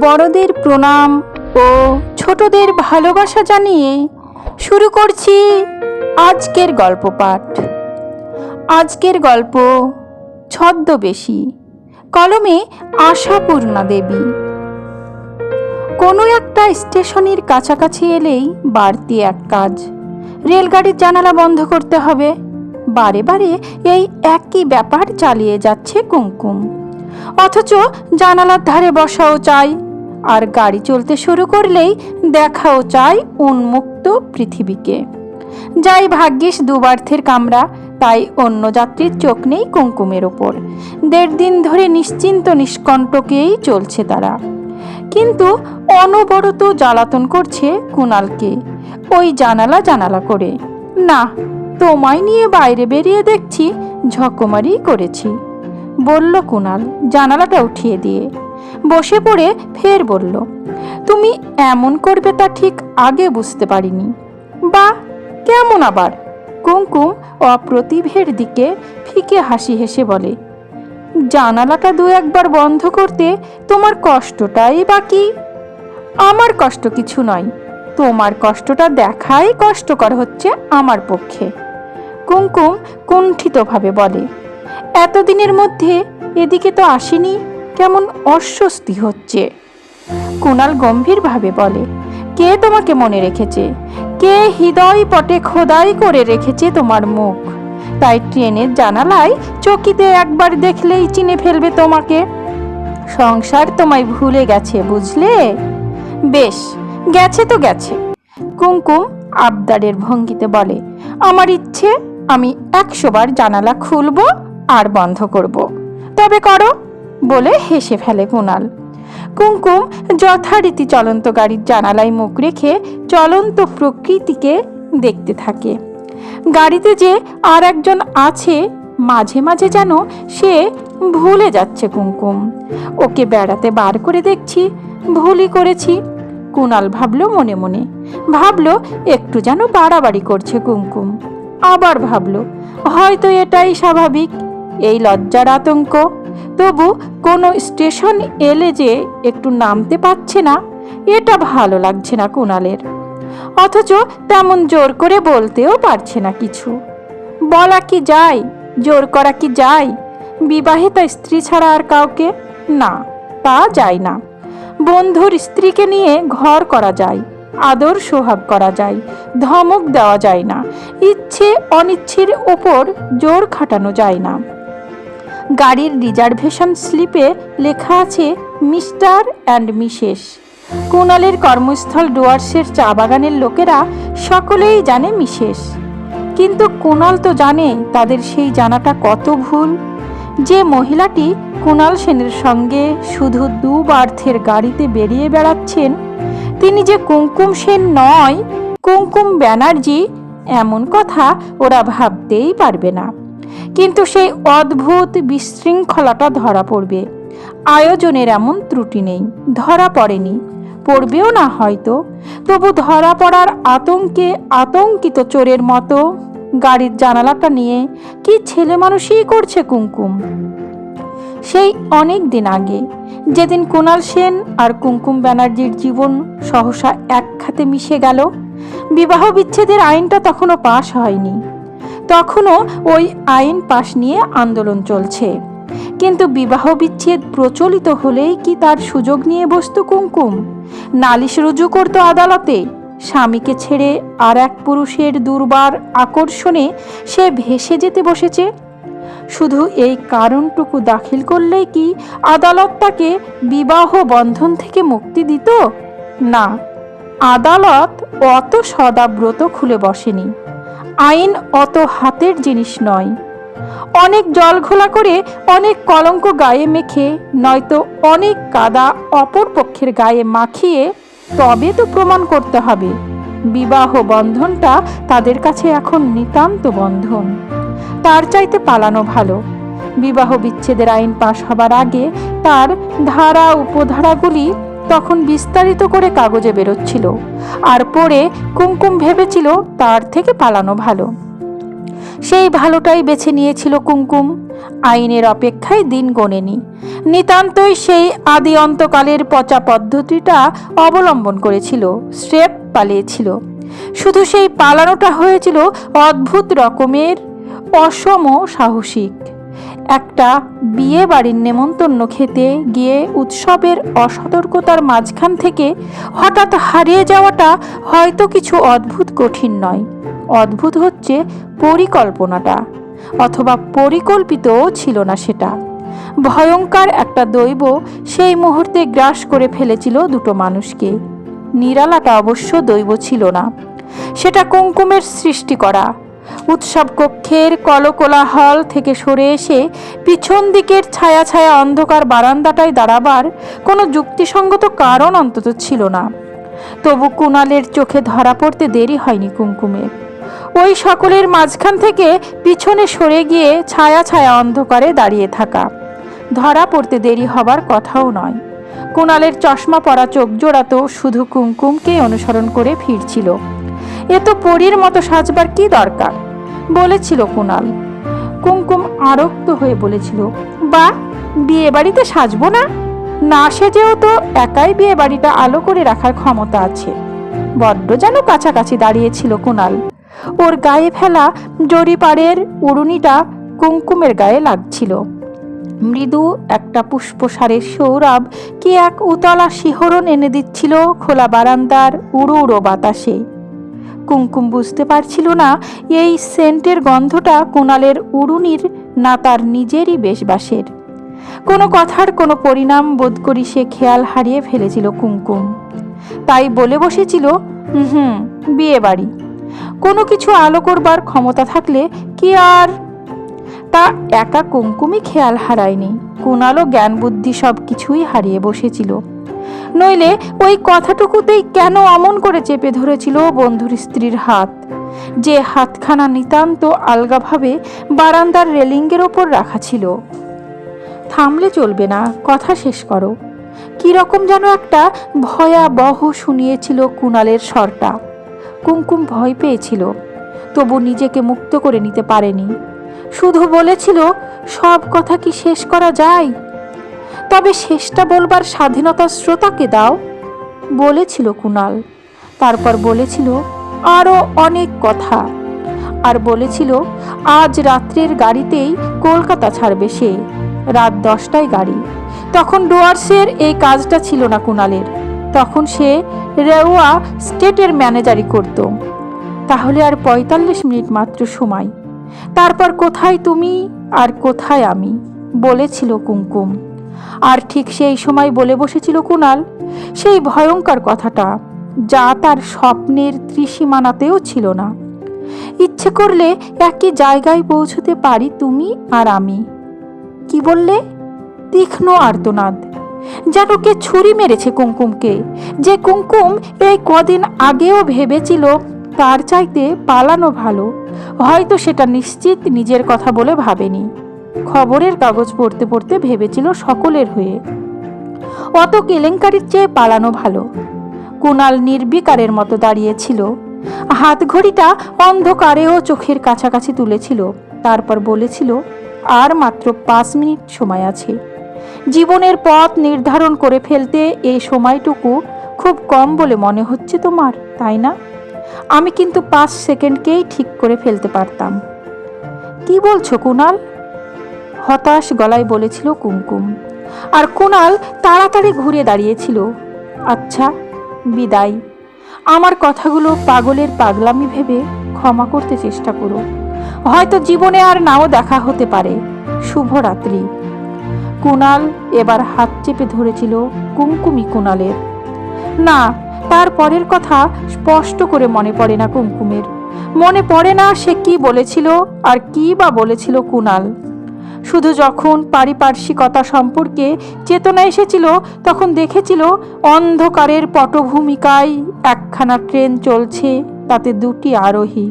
বড়দের প্রণাম ও ছোটদের ভালোবাসা জানিয়ে শুরু করছি আজকের গল্প পাঠ। আজকের গল্প ছদ্মবেশী, কলমে আশাপূর্ণা দেবী। কোনো একটা স্টেশনের কাছাকাছি এলেই বাড়তি এক কাজ। রেলগাড়ির জানালা বন্ধ করতে হবে। বারে বারে এই একই ব্যাপার চালিয়ে যাচ্ছে কুমকুম। অথচ জানালার ধারে বসাও চাই। আর গাড়ি চলতে শুরু করলেই দেখাও চাই উন্মুক্ত পৃথিবীকে। যাই ভাগ্যিস দুবার্থের কামরা, তাই অন্য যাত্রীর চোখ নেই কুমকুমের ওপর। দেড় দিন ধরে নিশ্চিন্ত নিষ্কণ্টকেই চলছে তারা। কিন্তু অনবরত জ্বালাতন করছে কুণালকে, ওই জানালা জানালা করে। না, তোমায় নিয়ে বাইরে বেরিয়ে দেখছি, ঝকমারি করেছি। বলল কুণাল জানালাটা উঠিয়ে দিয়ে। বসে পড়ে ফের বলল, তুমি এমন করবে তা ঠিক আগে বুঝতে পারিনি। বা, কেমন আবার? কুমকুম অপ্রতিভের দিকে ফিকে হাসি হেসে বলে, জানালাটা দু একবার বন্ধ করতে তোমার কষ্টটাই বাকি আমার কষ্ট কিছু নয়। তোমার কষ্টটা দেখাই কষ্টকর হচ্ছে আমার পক্ষে। কুমকুম কুণ্ঠিতভাবে বলে এতদিনের মধ্যে এদিকে তো আসেনি কেমন অস্বস্তি হচ্ছে। কুণাল গম্ভীরভাবে বলে, কে তোমাকে মনে রেখেছে? কে হৃদয় পটে খোদাই করে রেখেছে তোমার মুখ? তাই ট্রেনের জানালায় চকিতে একবার দেখলেই চিনে ফেলবে তোমাকে। সংসার তোমায় ভুলে গেছে, বুঝলে? বেশ, গেছে তো গেছে। কুমকুম আবদারের ভঙ্গিতে বলে, আমার ইচ্ছে আমি একশোবার জানালা খুলবো আর বন্ধ করব। তবে করো, বলে হেসে ফেলে কুণাল কুমকুম যথারীতি চলন্ত গাড়ির জানালায় মুখ রেখে চলন্ত প্রকৃতিকে দেখতে থাকে। গাড়িতে যে আর একজন আছে, মাঝে মাঝে যেন সে ভুলে যাচ্ছে কুমকুম। ওকে বেড়াতে বার করে দেখছি, ভুলই করেছি। কুণাল ভাবলো মনে মনে, ভাবলো একটু যেন বাড়াবাড়ি করছে কুমকুম। আবার ভাবলো, হয়তো এটাই স্বাভাবিক। এই লজ্জার আতঙ্ক। তবু কোনো স্টেশন এলে যে একটু নামতে পারছে না, এটা ভালো লাগছে না কুণালের। অথচ তেমন জোর করে বলতেও পারছে না কিছু। বলা কি যায়, জোর করা কি যায়? বিবাহিতা স্ত্রী ছাড়া আর কাউকে? না, তা যায় না। বন্ধুর স্ত্রীকে নিয়ে ঘর করা যায়, আদর সোহাগ করা যায়, ধমক দেওয়া যায় না, ইচ্ছে অনিচ্ছের ওপর জোর খাটানো যায় না। গাড়ির রিজার্ভেশন স্লিপে লেখা আছে মিস্টার অ্যান্ড মিসেস। কুণালের কর্মস্থল ডুয়ার্সের চা বাগানের লোকেরা সকলেই জানে মিসেস। কিন্তু কুণাল তো জানে তাদের সেই জানাটা কত ভুল। যে মহিলাটি কুণাল সেনের সঙ্গে শুধু দুবার্থের গাড়িতে বেরিয়ে বেড়াচ্ছেন, তিনি যে কুমকুম সেন নয়, কুমকুম ব্যানার্জি, এমন কথা ওরা ভাবতেই পারবে না। কিন্তু সেই অদ্ভুত বিশৃঙ্খলাটা ধরা পড়বে। আয়োজনের এমন ত্রুটি নেই, ধরা পড়েনি। পড়বেও না হয়তো, তবু ধরা পড়ার আতঙ্কে আতঙ্কিত চোরের মতো গাড়ির জানালাটা নিয়ে কি ছেলে মানুষই করছে কুমকুম? সেই অনেক দিন আগে, যেদিন কুণাল সেন আর কুমকুম ব্যানার্জির জীবন সহসা এক খাতে মিশে গেল, বিবাহ বিচ্ছেদের আইনটা তখনও পাশ হয়নি। তখনও ওই আইন পাশ নিয়ে আন্দোলন চলছে। কিন্তু বিবাহ বিচ্ছেদ প্রচলিত হলেই কি তার সুযোগ নিয়ে বসত কুমকুম? নালিশ রুজু করতো আদালতে। স্বামীকে ছেড়ে আর এক পুরুষের দুর্বার আকর্ষণে সে ভেসে যেতে বসেছে। শুধু এই কারণটুকু দাখিল করলেই কি আদালত তাকে বিবাহ বন্ধন থেকে মুক্তি দিত? না, আদালত অত সদাব্রত খুলে বসেনি। আইন অত হাতের জিনিস নয়। অনেক জল ঘোলা করে অনেক কলঙ্ক গায়ে মেখে, নয়তো অনেক কাদা অপর পক্ষের গায়ে মাখিয়ে তবে তো প্রমাণ করতে হবে। বিবাহ বন্ধনটা তাদের কাছে এখন নিতান্ত বন্ধন। তার চাইতে পালানো ভালো। বিবাহ বিচ্ছেদের আইন পাশ হবার আগে তার ধারা, উপধারাগুলি তখন বিস্তারিত করে কাগজে বেরোচ্ছিল আর পড়ে কুমকুম ভেবেছিল তার থেকে পালানো ভালো। সেই ভালোটাই বেছে নিয়েছিল কুমকুম। আইনের অপেক্ষায় দিন গণেনি। নিতান্তই সেই আদি অন্তকালের পচা পদ্ধতিটা অবলম্বন করেছিল, স্রেফ পালিয়েছিল। শুধু সেই পালানোটা হয়েছিল অদ্ভুত রকমের অসম সাহসিক। একটা বিয়ে বাড়ির নেমন্তন্ন খেতে গিয়ে উৎসবের অসতর্কতার মাঝখান থেকে হঠাৎ হারিয়ে যাওয়াটা হয়তো কিছু অদ্ভুত কঠিন নয়। অদ্ভুত হচ্ছে পরিকল্পনাটা, অথবা পরিকল্পিতও ছিল না সেটা। ভয়ঙ্কর একটা দৈব সেই মুহূর্তে গ্রাস করে ফেলেছিল দুটো মানুষকে। নিরালাটা অবশ্য দৈব ছিল না। সেটা কুমকুমের সৃষ্টি করা উৎসব কক্ষের কলকোলাহল থেকে সরে এসে পিছন দিকের ছায়া ছায়া অন্ধকার বারান্দাটায় দাঁড়াবার কোনো যুক্তিসঙ্গত কারণ অন্তত ছিল না। তবু কুণালের চোখে ধরা পড়তে দেরি হয়নি কুমকুমের ওই সকলের মাঝখান থেকে পিছনে সরে গিয়ে ছায়া ছায়া অন্ধকারে দাঁড়িয়ে থাকা। ধরা পড়তে দেরি হবার কথাও নয়। কুণালের চশমা পরা চোখ জোড়া তো শুধু কুমকুমকেই অনুসরণ করে ফিরছিল। এ তো পরীর মতো সাজবার কি দরকার? বলেছিল কুণাল কুমকুম আরক্ত হয়ে বলেছিল, বা, বিয়ে বাড়িতে সাজবো না? না সেজেও তো একাই বিয়ে বাড়িটা আলো করে রাখার ক্ষমতা আছে। বড্ড যেন কাছাকাছি দাঁড়িয়েছিল কুণাল ওর গায়ে ফেলা জরিপাড়ের উড়ুনিটা কুমকুমের গায়ে লাগছিল। মৃদু একটা পুষ্পসারের সৌরভ কি এক উতলা শিহরণ এনে দিচ্ছিল খোলা বারান্দার উড়ো উড়ো বাতাসে। কুমকুম বুঝতে পারছিল না এই সেন্টের গন্ধটা কোনালের উড়ুনির না তার নিজেরই বেশবাসের কোনো কথার কোনো পরিণাম বোধ করি সে খেয়াল হারিয়ে ফেলেছিল কুমকুম। তাই বলে বসেছিল হুম, বিয়ে বাড়ি। কোনো কিছু আলো করবার ক্ষমতা থাকলে কি আর? তা একা কুমকুমই খেয়াল হারায়নি। কুণালও জ্ঞান বুদ্ধি সব কিছুই হারিয়ে বসেছিল। নইলে ওই কথাটুকুতেই কেন অমন করে চেপে ধরেছিল বন্ধুর স্ত্রীর হাত? যে হাতখানা নিতান্ত আলগাভাবে বারান্দার রেলিংয়ের ওপর রাখা ছিল। থামলে চলবে না, কথা শেষ করো। কীরকম যেন একটা ভয়াবহ শুনিয়েছিল কুণালের স্বরটা। কুমকুম ভয় পেয়েছিল, তবু নিজেকে মুক্ত করে নিতে পারেনি। শুধু বলেছিল, সব কথা কি শেষ করা যায়? তবে শেষটা বলবার স্বাধীনতা শ্রোতাকে দাও, বলেছিল কুণাল। তারপর বলেছিল আরও অনেক কথা। আর বলেছিল, আজ রাত্রের গাড়িতেই কলকাতা ছাড়বে সে, রাত দশটায় গাড়ি। তখন ডুয়ার্সের এই কাজটা ছিল না কুণালের। তখন সে রেওয়া স্টেটের ম্যানেজারি করত। তাহলে আর পঁয়তাল্লিশ মিনিট মাত্র সময়। তারপর কোথায় তুমি আর কোথায় আমি? বলেছিল কুমকুম। আর ঠিক সেই সময় বলে বসেছিল কুণাল সেই ভয়ঙ্কর কথাটা, যা তার স্বপ্নের ত্রিসীমানাতেও ছিল না। ইচ্ছে করলে একই জায়গায় পৌঁছতে পারি তুমি আর আমি। কি বললে? তীক্ষ্ণ আর্তনাদ। যেন কে ছুরি মেরেছে কুমকুমকে। যে কুমকুম এই কদিন আগেও ভেবেছিল তার চাইতে পালানো ভালো, হয়তো সেটা নিশ্চিত নিজের কথা বলে ভাবেনি। খবরের কাগজ পড়তে পড়তে ভেবেছিল সকলের হয়ে। অত কেলেঙ্কারির চেয়ে পালানো ভালো। কুণাল নির্বিকারের মতো দাঁড়িয়েছিল। হাত ঘড়িটা অন্ধকারেও চোখের কাছাকাছি তুলেছিল। তারপর বলেছিল, আর মাত্র পাঁচ মিনিট সময় আছে। জীবনের পথ নির্ধারণ করে ফেলতে এই সময়টুকু খুব কম বলে মনে হচ্ছে তোমার, তাই না? আমি কিন্তু পাঁচ সেকেন্ডকেই ঠিক করে ফেলতে পারতাম। কি বলছো কুণাল? হতাশ গলায় বলেছিল কুমকুম। আর কুণাল তাড়াতাড়ি ঘুরে দাঁড়িয়েছিল। আচ্ছা বিদায়। আমার কথাগুলো পাগলের পাগলামি ভেবে ক্ষমা করতে চেষ্টা করো। হয়তো জীবনে আর নাও দেখা হতে পারে। শুভরাত্রি। কুণাল এবার হাত চেপে ধরেছিল কুমকুমি কুণালের। না, তার পরের কথা স্পষ্ট করে মনে পড়ে না কুমকুমের। মনে পড়ে না সে কি বলেছিল আর কি বা বলেছিল কুণাল। শুধু যখন পারিপার্শ্বিকতা সম্পর্কে চেতনা এসেছিল, তখন দেখেছিল অন্ধকারের পটভূমিকায় একখানা ট্রেন চলছে, তাতে দুটি আরোহী।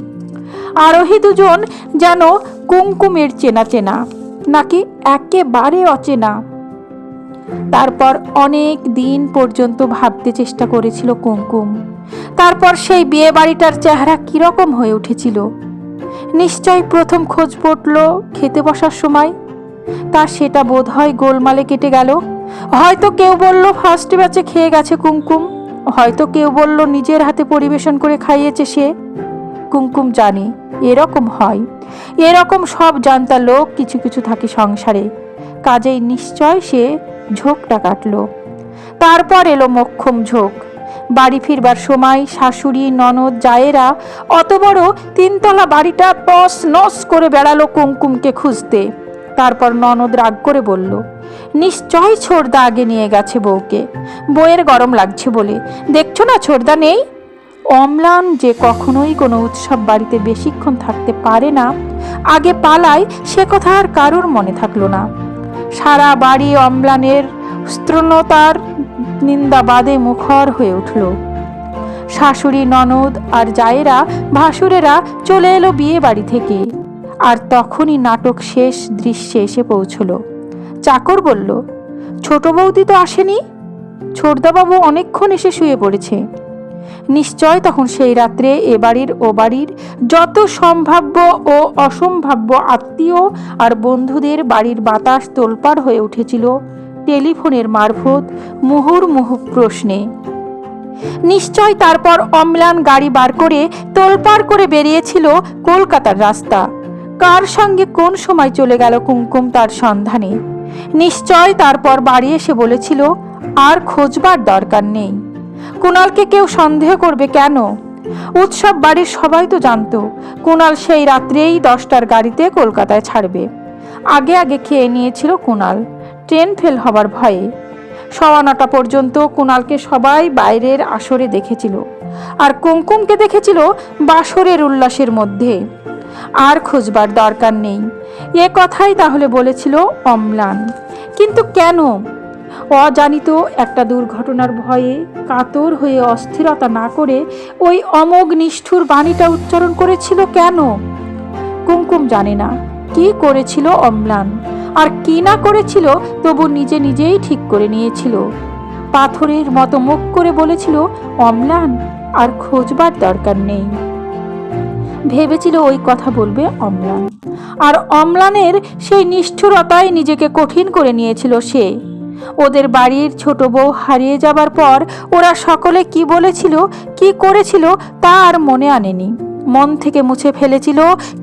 আরোহী দুজন যেন কুমকুমের চেনা চেনা, নাকি একেবারে অচেনা। তারপর অনেক দিন পর্যন্ত ভাবতে চেষ্টা করেছিল কুমকুম। তারপর সেই বিয়ে বাড়িটার চেহারা কীরকম হয়ে উঠেছিল নিশ্চয় প্রথম খোঁজ পড়ল খেতে বসার সময়। তা সেটা বোধ হয় গোলমালে কেটে গেল। হয়তো কেউ বলল ফার্স্ট ব্যাচে খেয়ে গেছে কুমকুম। হয়তো কেউ বলল, নিজের হাতে পরিবেশন করে খাইয়েছে সে। কুমকুম জানে, এরকম হয়। এরকম সব জানতা লোক কিছু কিছু থাকে সংসারে। কাজেই নিশ্চয় সে ঝোঁকটা কাটলো। তারপর এলো মক্ষম ঝোঁক। বাড়ি ফিরবার সময় শাশুড়ি, ননদ, জায়েরা অত বড় তিনতলা বাড়িটা তস নস করে বেড়ালো কুমকুমকে খুঁজতে। তারপর ননদ রাগ করে বলল, নিশ্চয় ছোড়দা আগে নিয়ে গেছে বউকে। বউয়ের গরম লাগছে বলে। দেখছ না ছোড়দা নেই? অম্লান যে কখনোই কোনো উৎসব বাড়িতে বেশিক্ষণ থাকতে পারে না, আগে পালায় সে কথা আর কারোর মনে থাকল না। সারা বাড়ি অম্লানের স্ত্রণতার নিন্দাবাদে মুখর হয়ে উঠল। শাশুড়ি ননদ আর জায়েরা, ভাসুরেরা চলে এলো বিয়ে বাড়ি থেকে। আর তখনই নাটক শেষ দৃশ্যে এসে পৌঁছল। চাকর বলল, ছোট বৌদি তো আসেনি? ছোটদাবাবু অনেকক্ষণ এসে শুয়ে পড়েছে। নিশ্চয় তখন সেই রাত্রে এ বাড়ির ও বাড়ির যত সম্ভাব্য ও অসম্ভাব্য আত্মীয় আর বন্ধুদের বাড়ির বাতাস তোলপাড় হয়ে উঠেছিল। টেলিফোনের মারফত মুহুর্মুহু প্রশ্নে। নিশ্চয় তারপর অম্লান গাড়ি বার করে তোলপাড় করে বেরিয়েছিল কলকাতার রাস্তা। কার সঙ্গে কোন সময় চলে গেল কুমকুম তার সন্ধানে? নিশ্চয় তারপর বাড়ি এসে বলেছিল, আর খোঁজবার দরকার নেই। কুণালকে কেউ সন্দেহ করবে কেন? উৎসব বাড়ির সবাই তো জানতো, কুণাল সেই রাত্রেই দশটার গাড়িতে কলকাতায় ছাড়বে। আগে আগে খেয়ে নিয়েছিল কুণাল। ট্রেন ফেল হবার ভয়ে। সওয়া নটা পর্যন্ত কুণালকে সবাই বাইরের আসরে দেখেছিল আর কুমকুমকে দেখেছিল বাসরের উল্লাসের মধ্যে। আর খুঁজবার দরকার নেই। এ কথাই তাহলে বলেছিল অম্লান। কিন্তু কেন? অজানিত একটা দুর্ঘটনার ভয়ে কাতর হয়ে অস্থিরতা না করে ওই অমোঘ নিষ্ঠুর বাণীটা উচ্চারণ করেছিল কেন? কুমকুম জানে না কি করেছিল অম্লান। আর কি না করেছিল তবু নিজে নিজেই ঠিক করে নিয়েছিল। পাথরের মতো মুখ করে বলেছিল, অম্লান, আর খোঁজবার দরকার নেই। ভেবেছিল ওই কথা বলবে অম্লান। আর অম্লানের সেই নিষ্ঠুরতায় নিজেকে কঠিন করে নিয়েছিল সে। ওদের বাড়ির ছোট বউ হারিয়ে যাবার পর ওরা সকলে কি বলেছিল, কি করেছিল তা আর মনে আনেনি। মন থেকে মুছে ফেলেছিল।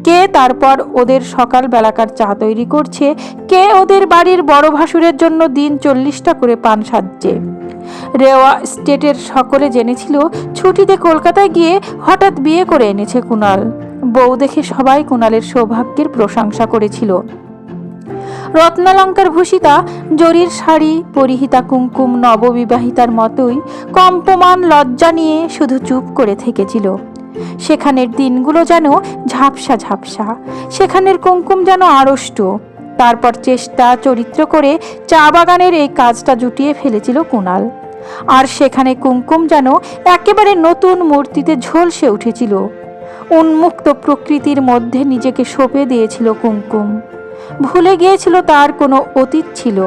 কে তারপর ওদের সকাল বেলাকার চা তৈরি করছে? কে ওদের বাড়ির বড় ভাসুরের জন্য দিন চল্লিশটা করে পান সাজছে? রেওয়া স্টেটের সকলে জেনেছিল ছুটিতে কলকাতায় গিয়ে হঠাৎ বিয়ে করে এনেছে কুণাল বউ দেখে সবাই কুণালের সৌভাগ্যের প্রশংসা করেছিল। রত্নালঙ্কার ভূষিতা, জরির শাড়ি, পরিহিতা কুমকুম নববিবাহিতার মতোই কম্পমান লজ্জা নিয়ে শুধু চুপ করে থেকেছিল। সেখানের দিনগুলো যেন ঝাপসা ঝাপসা, সেখানের কুমকুম যেন আড়ষ্ট। তারপর চেষ্টা, চরিত্র করে চা বাগানের এই কাজটা জুটিয়ে ফেলেছিল কুণাল আর সেখানে কুমকুম যেন একেবারে নতুন মূর্তিতে ঝলসে উঠেছিল। উন্মুক্ত প্রকৃতির মধ্যে নিজেকে সঁপে দিয়েছিল কুমকুম। ভুলে গিয়েছিল তার কোনো অতীত ছিল।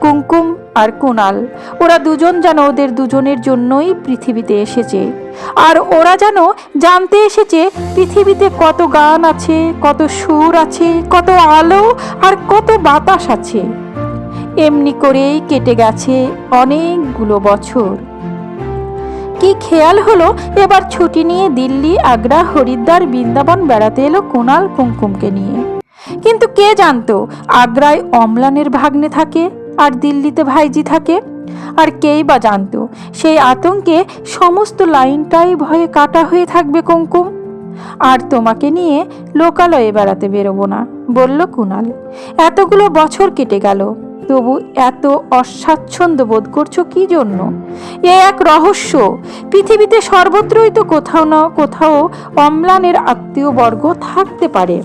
কুমকুম আর কুণাল ওরা দুজন যেন ওদের দুজনের জন্যই পৃথিবীতে এসেছে। আর ওরা যেন জানতে এসেছে পৃথিবীতে কত গান আছে, কত সুর আছে, কত আলো আর কত বাতাস আছে। এমনি করেই কেটে গেছে অনেকগুলো বছর। কি খেয়াল হলো? এবার ছুটি নিয়ে দিল্লি, আগ্রা, হরিদ্বার, বৃন্দাবন বেড়াতে এলো কুণাল কুমকুমকে নিয়ে। কিন্তু কে জানতো, আগ্রায় অম্লানের ভাগ্নে থাকে আর দিল্লিতে ভাইজি থাকে। আর কেই বা জানতো, সেই আতঙ্কে সমস্ত লাইনটাই ভয়ে কাটা হয়ে থাকবে কুমকুম আর তোমাকে নিয়ে লোকালয়ে বেড়াতে বেরোবো না, বলল কুণাল এতগুলো বছর কেটে গেল, তবু এত অস্বাচ্ছন্দ্য বোধ করছ কি জন্য? এ এক রহস্য, পৃথিবীতে সর্বত্রই তো কোথাও না কোথাও অম্লানের আত্মীয় বর্গ থাকতে পারে।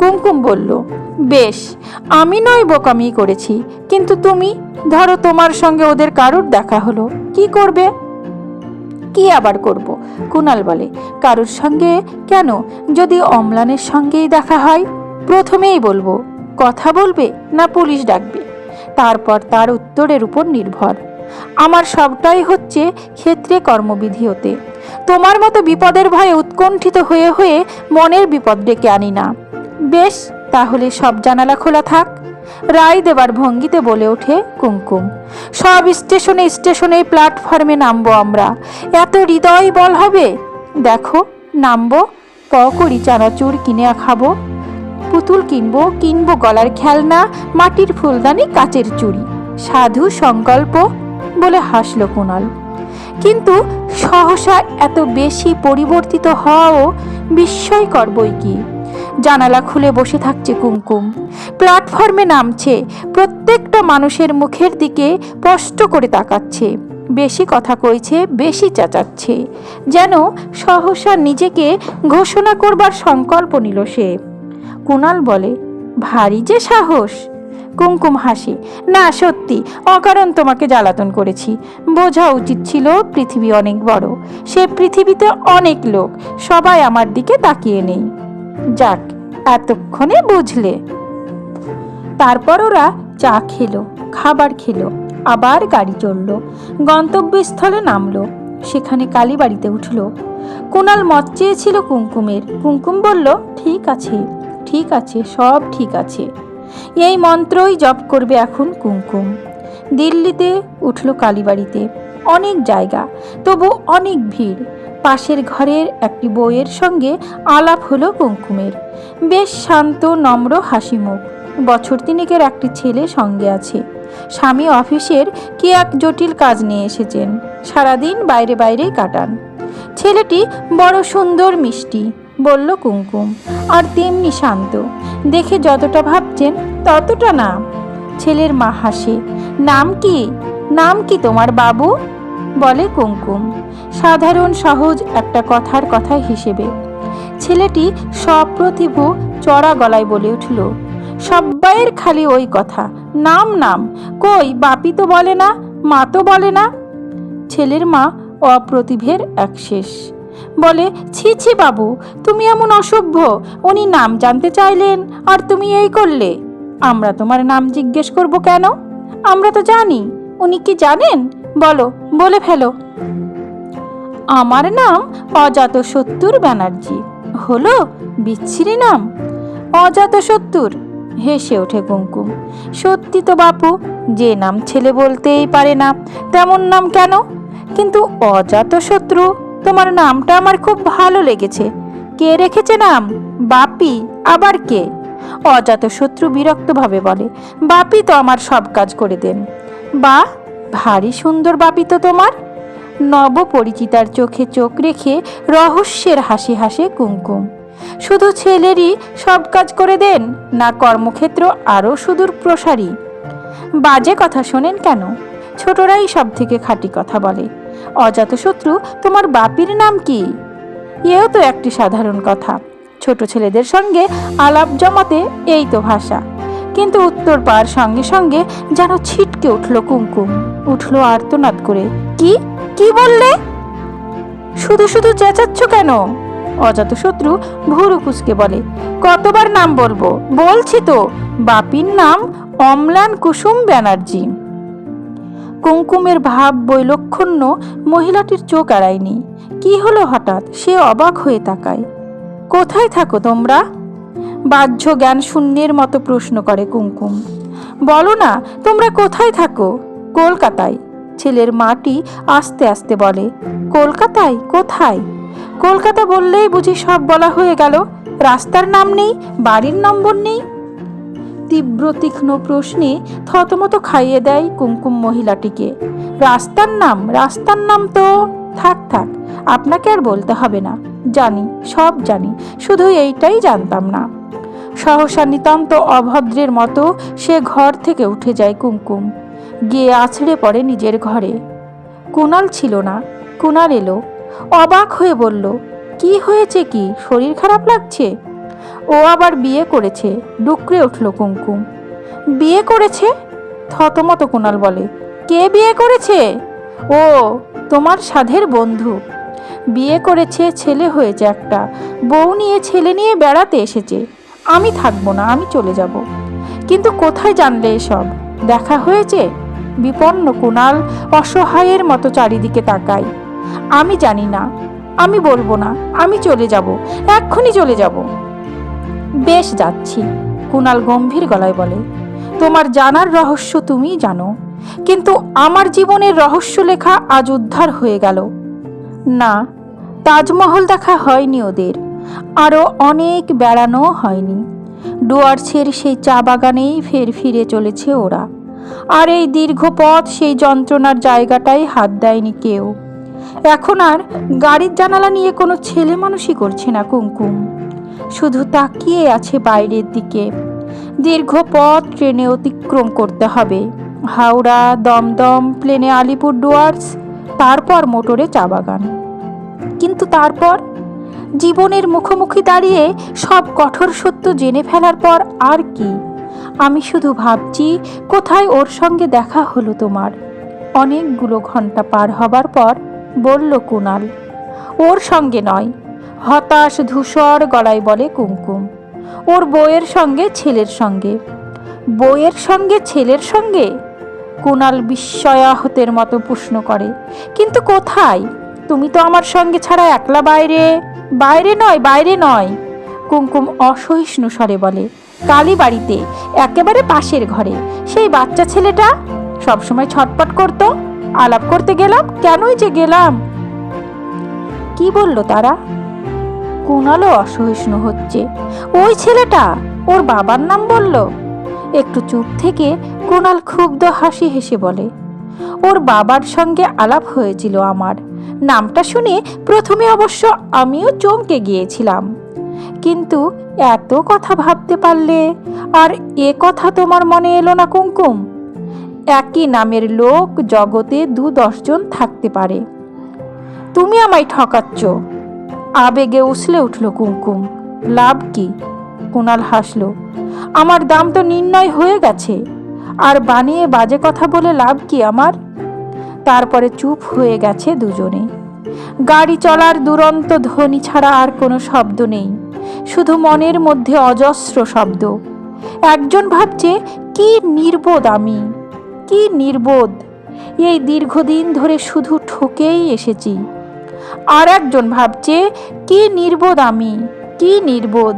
কুমকুম বলল, বেশ, আমি নয় বোকামি করেছি, কিন্তু তুমি, ধরো তোমার সঙ্গে ওদের কারুর দেখা হলো, কি করবে? কি আবার করব? কুনাল বলে, কারুর সঙ্গে? কেন? যদি অম্লানের সঙ্গেই দেখা হয়? প্রথমেই বলব, কথা বলবে না পুলিশ ডাকবে, তারপর তার উত্তরের উপর নির্ভর। আমার সবটাই হচ্ছে ক্ষেত্রে কর্মবিধি হতে। তোমার মতো বিপদের ভয়ে উৎকণ্ঠিত হয়ে হয়ে মনের বিপদ ডেকে আনি না। বেশ, তাহলে সব জানালা খোলা থাক। রায় দেবার ভঙ্গিতে বলে ওঠে কুমকুম। সব স্টেশনে স্টেশনে প্ল্যাটফর্মে নামবো আমরা। এত হৃদয় বল হবে? দেখো, নামবো পকড়ি চানাচুর কিনে খাব। পুতুল কিনবো কিনবো গলার খেলনা, মাটির ফুলদানি, কাচের চুড়ি। সাধু সংকল্প বলে হাসল কুণাল। কিন্তু সহসা এত বেশি পরিবর্তিত হওয়াও বিস্ময়কর বই কি? জানালা খুলে বসে থাকছে কুমকুম। প্ল্যাটফর্মে নামছে, প্রত্যেকটা মানুষের মুখের দিকে স্পষ্ট করে তাকাচ্ছে। বেশি কথা কইছে, বেশি চেঁচাচ্ছে। যেন সহসা নিজেকে ঘোষণা করবার সংকল্প নিল সে। কুণাল বলে, ভারী যে সাহস! কুমকুম হাসি, না, সত্যি, অকারণ তোমাকে জ্বালাতন করেছি। বোঝা উচিত ছিল পৃথিবী অনেক বড়। সে পৃথিবীতে অনেক লোক, সবাই আমার দিকে তাকিয়ে নেই। যাক, এতক্ষণে বুঝলে। তারপর ওরা চা খেলো, খাবার খেলো, আবার গাড়ি চলল গন্তব্যস্থলে নামলো। সেখানে কালীবাড়িতে উঠল। কুণাল মত চেয়েছিল কুমকুমের। কুমকুম বলল, ঠিক আছে ঠিক আছে, সব ঠিক আছে। এই মন্ত্রই জপ করবে এখন কুমকুম। দিল্লিতে উঠল কালীবাড়িতে অনেক জায়গা, তবু অনেক ভিড়। পাশের ঘরের একটি বইয়ের সঙ্গে আলাপ হলো কুমকুমের। বেশ শান্ত, নম্র হাসি মুখ। বছর তিনেকের একটি ছেলে সঙ্গে আছে। স্বামী অফিসের কি এক জটিল কাজ নিয়ে এসেছেন। সারাদিন বাইরে বাইরেই কাটান। ছেলেটি বড় সুন্দর মিষ্টি, বলল কুমকুম। আর তেমনি শান্ত। দেখে যতটা ভাবছেন ততটা না। ছেলের মা হাসে। নাম কি? নাম কি তোমার বাবু? বলে কুমকুম। সাধারণ, সহজ একটা কথার কথা হিসেবে। ছেলেটি সপ্রতিভ চড়া গলায় বলে উঠল, সব্বাইয়ের খালি ওই কথা। নাম নাম। কই, বাপি তো বলে না, মা তো বলে না? ছেলের মা অপ্রতিভের এক শেষ। বলে, ছি ছি, বাবু, তুমি এমন অসভ্য। উনি নাম জানতে চাইলেন, আর তুমি এই করলে। আমরা তোমার নাম জিজ্ঞেস করব কেন? আমরা তো জানি। উনি কি জানেন? বলো, বলে ফেলো। আমার নাম অজাত সত্তর ব্যানার্জি। হলো বিচ্ছিরি নাম। অজাত সত্তর হেসে ওঠে কুমকুম। সত্যি তো বাপু, যে নাম ছেলে বলতেই পারে না, তেমন নাম কেন? কিন্তু অজাত শত্রু, তোমার নামটা আমার খুব ভালো লেগেছে। কে রেখেছে নাম? বাপি, আবার কে? অজাত শত্রু বিরক্তভাবে বলে, বাপি তো আমার সব কাজ করে দেন। বা ভারী সুন্দর বাপি তো তোমার। নবপরিচিতার চোখে চোখ রেখে রহস্যের হাসি হাসে কুমকুম। শুধু ছেলেরই সব কাজ করে দেন, না কর্মক্ষেত্র আরও সুদূর প্রসারী? বাজে কথা শোনেন কেন? ছোটরাই সব থেকে খাঁটি কথা বলে। অজাতশত্রু তোমার বাপির নাম কি? এও তো একটি সাধারণ কথা। ছোট ছেলেদের সঙ্গে আলাপ জমাতে এই তো ভাষা। কিন্তু উত্তর পাওয়ার সঙ্গে সঙ্গে যেন ছিটকে উঠল কুমকুম। উঠল আর্তনাদ করে। কি? কি বললে? শুধু শুধু চেঁচাচ্ছ কেন? অজাতশত্রু ভুরু কুচকে বলে, কতবার নাম বলব? বলছি তো, বাপির নাম অম্লান কুসুম ব্যানার্জি। কুমকুমের ভাব বৈলক্ষণ্য মহিলাটির চোখ এড়ায়নি। কি হলো হঠাৎ? সে অবাক হয়ে তাকায়। কোথায় থাকো তোমরা? বাহ্য জ্ঞান শূন্যের মতো প্রশ্ন করে কুমকুম। বলো না, তোমরা কোথায় থাকো? কলকাতায়। ছেলের মাটি আস্তে আস্তে বলে, কলকাতায়? কোথায়? কলকাতা বললেই বুঝি সব বলা হয়ে গেল। রাস্তার নাম নেই, বাড়ির নম্বর নেই। তীব্র তীক্ষ্ণ প্রশ্নে থতমত খাইয়ে দেয় কুমকুম মহিলাটিকে। রাস্তার নাম? রাস্তার নাম তো থাক থাক, আপনাকে আর বলতে হবে না। জানি, সব জানি। শুধু এইটাই জানতাম না। সহসা নিতান্ত অভদ্রের মতো সে ঘর থেকে উঠে যায় কুমকুম। গিয়ে আছড়ে পড়ে নিজের ঘরে। কুণাল ছিল না। কুনাল এলো। অবাক হয়ে বলল, কি হয়েছে কি? শরীর খারাপ লাগছে? ও আবার বিয়ে করেছে। ডুকরে উঠল কুমকুম। বিয়ে করেছে? থতমত কুণাল বলে। কে বিয়ে করেছে? ও, তোমার সাধের বন্ধু। বিয়ে করেছে ছেলে হয়েছে একটা। বউ নিয়ে ছেলে নিয়ে বেড়াতে এসেছে। আমি থাকব না, আমি চলে যাব। কিন্তু কোথায় জানলে এসব? দেখা হয়েছে বিপন্ন কুণাল অসহায়ের মতো চারিদিকে তাকাই আমি জানি না, আমি বলব না, আমি চলে যাব, এক্ষুনি চলে যাব। বেশ যাচ্ছি, কুণাল গম্ভীর গলায় বলে। তোমার জানার রহস্য তুমিই জানো, কিন্তু আমার জীবনের রহস্য লেখা আজ উদ্ধার হয়ে গেল। না, তাজমহল দেখা হয়নি ওদের। আরও অনেক বেড়ানো হয়নি। ডুয়ার্সের সেই চা বাগানেই ফের ফিরে চলেছে ওরা। আর এই দীর্ঘ পথ সেই যন্ত্রণার জায়গাটাই হাত দেয়নি কেউ। এখন আর গাড়ির জানালা নিয়ে কোনো ছেলে মানুষই করছে না কুমকুম। শুধু তাকিয়ে আছে বাইরের দিকে। দীর্ঘ পথ ট্রেনে অতিক্রম করতে হবে। হাওড়া, দমদম, প্লেনে আলিপুর ডুয়ার্স, তারপর মোটরে চা বাগান। কিন্তু তারপর জীবনের মুখোমুখি দাঁড়িয়ে সব কঠোর সত্য জেনে ফেলার পর আর কি? আমি শুধু ভাবছি, কোথায় ওর সঙ্গে দেখা হলো তোমার? অনেকগুলো ঘণ্টা পার হবার পর বলল কুণাল ওর সঙ্গে নয়। হতাশ, ধূসর গলায় বলে কুমকুম, ওর বইয়ের সঙ্গে, ছেলের সঙ্গে। বইয়ের সঙ্গে, ছেলের সঙ্গে? কুণাল বিস্ময়াহতের মতো প্রশ্ন করে, কিন্তু কোথায়? তুমি তো আমার সঙ্গে ছাড়া একলা বাইরে। বাইরে নয় বাইরে নয়। কুমকুম অসহিষ্ণু স্বরে বলে, কালী বাড়িতে, একেবারে পাশের ঘরে। সেই বাচ্চা ছেলেটা? সবসময় ছটপট করতো। আলাপ করতে গেলাম, কেনই যে গেলাম? কি বলল তারা? কুণালও অসহিষ্ণু হচ্ছে। ওই ছেলেটা, ওর বাবার নাম বলল? একটু চুপ থেকে কুণাল ক্ষুব্ধ হাসি হেসে বলে, ওর বাবার সঙ্গে আলাপ হয়েছিল আমার। নামটা শুনে প্রথমে অবশ্য আমিও চমকে গিয়েছিলাম। কিন্তু এত কথা ভাবতে পারলে আর এ কথা তোমার মনে এলো না, কুমকুম? একই নামের লোক জগতে দু দশজন থাকতে পারে। তুমি আমায় ঠকাচ্ছ। আবেগে উছলে উঠল কুমকুম। লাভ কি? কুণাল হাসল। আমার দাম তো নির্ণয় হয়ে গেছে। আর বানিয়ে বাজে কথা বলে লাভ কি আমার? তারপরে চুপ হয়ে গেছে দুজনে গাড়ি চলার দুরন্ত ধ্বনি ছাড়া আর কোনো শব্দ নেই, শুধু মনের মধ্যে অজস্র শব্দ। একজন ভাবছে, কি নির্বোধ আমি? কি নির্বোধ? এই দীর্ঘদিন ধরে শুধু ঠকেই এসেছি। আর একজন ভাবছে, কি নির্বোধ আমি? কি নির্বোধ?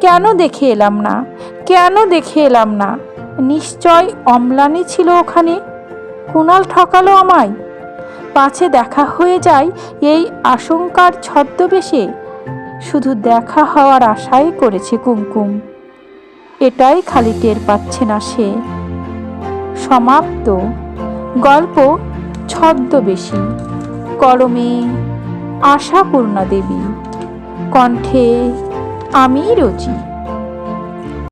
কেন দেখে এলাম না? কেন দেখে এলাম না? নিশ্চয় অম্লানি ছিল ওখানে। কুণাল ঠকালো আমায়। পাছে দেখা হয়ে যায় এই আশঙ্কার ছদ্মবেশে শুধু দেখা হওয়ার আশাই করেছে কুমকুম। এটাই খালি টের পাচ্ছে না সে। সমাপ্ত। গল্প ছদ্মবেশী। কলমে আশাপূর্ণা দেবী। কণ্ঠে আমি রচি।